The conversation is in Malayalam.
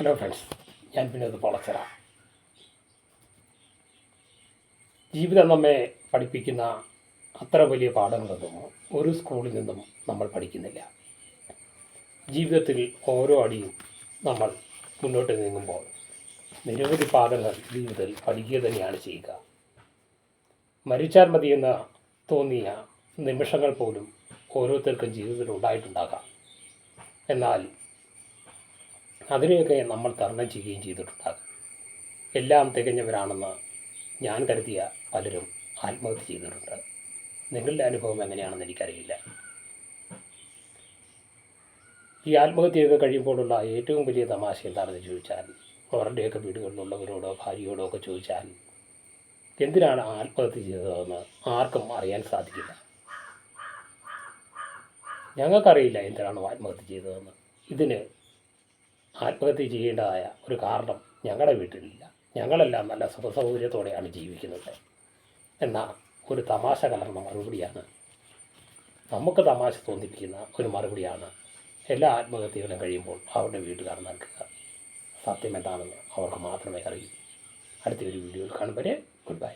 ഹലോ ഫ്രണ്ട്സ് ഞാൻ വിനോദ് പൊളച്ചറ. ജീവിതം നമ്മെ പഠിപ്പിക്കുന്ന അത്ര വലിയ പാഠങ്ങളൊന്നും ഒരു സ്കൂളിൽ നിന്നും നമ്മൾ പഠിക്കുന്നില്ല. ജീവിതത്തിൽ ഓരോ അടിയും നമ്മൾ മുന്നോട്ട് നീങ്ങുമ്പോൾ നിരവധി പാഠങ്ങൾ ജീവിതത്തിൽ പഠിക്കുക തന്നെയാണ് ചെയ്യുക. മരിച്ചാൽ മതിയെന്ന് തോന്നിയ നിമിഷങ്ങൾ പോലും ഓരോരുത്തർക്കും ജീവിതത്തിൽ ഉണ്ടായിട്ടുണ്ടാകാം. എന്നാൽ അതിനെയൊക്കെ നമ്മൾ തരണം ചെയ്യുകയും ചെയ്തിട്ടുണ്ടാകും. എല്ലാം തികഞ്ഞവരാണെന്ന് ഞാൻ കരുതിയ പലരും ആത്മഹത്യ ചെയ്തിട്ടുണ്ട്. നിങ്ങളുടെ അനുഭവം എങ്ങനെയാണെന്ന് എനിക്കറിയില്ല. ഈ ആത്മഹത്യയൊക്കെ കഴിയുമ്പോഴുള്ള ഏറ്റവും വലിയ തമാശ എന്താണെന്ന് ചോദിച്ചാൽ അവരുടെയൊക്കെ വീടുകളിലുള്ളവരോടോ ഭാര്യയോടോ ഒക്കെ ചോദിച്ചാൽ എന്തിനാണ് ആത്മഹത്യ ചെയ്തതെന്ന് ആർക്കും അറിയാൻ സാധിക്കില്ല. ഞങ്ങൾക്കറിയില്ല എന്തിനാണ് ആത്മഹത്യ ചെയ്തതെന്ന്. ഇതിന് ആത്മഹത്യ ചെയ്യേണ്ടതായ ഒരു കാരണം ഞങ്ങളുടെ വീട്ടിലില്ല. ഞങ്ങളെല്ലാം നല്ല സുഖസൗകര്യത്തോടെയാണ് ജീവിക്കുന്നത്. എന്ന ഒരു തമാശ കലർന്ന മറുപടിയാണ് നമുക്ക് തമാശ തോന്നിപ്പിക്കുന്ന ഒരു മറുപടിയാണ് എല്ലാ ആത്മഹത്യകളും കഴിയുമ്പോൾ അവരുടെ വീട്ടുകാർ നൽകുക. സത്യം എന്താണെന്ന് അവർക്ക് മാത്രമേ അറിയൂ. അടുത്തൊരു വീഡിയോയിൽ കാണുമ്പോൾ ഗുഡ് ബൈ.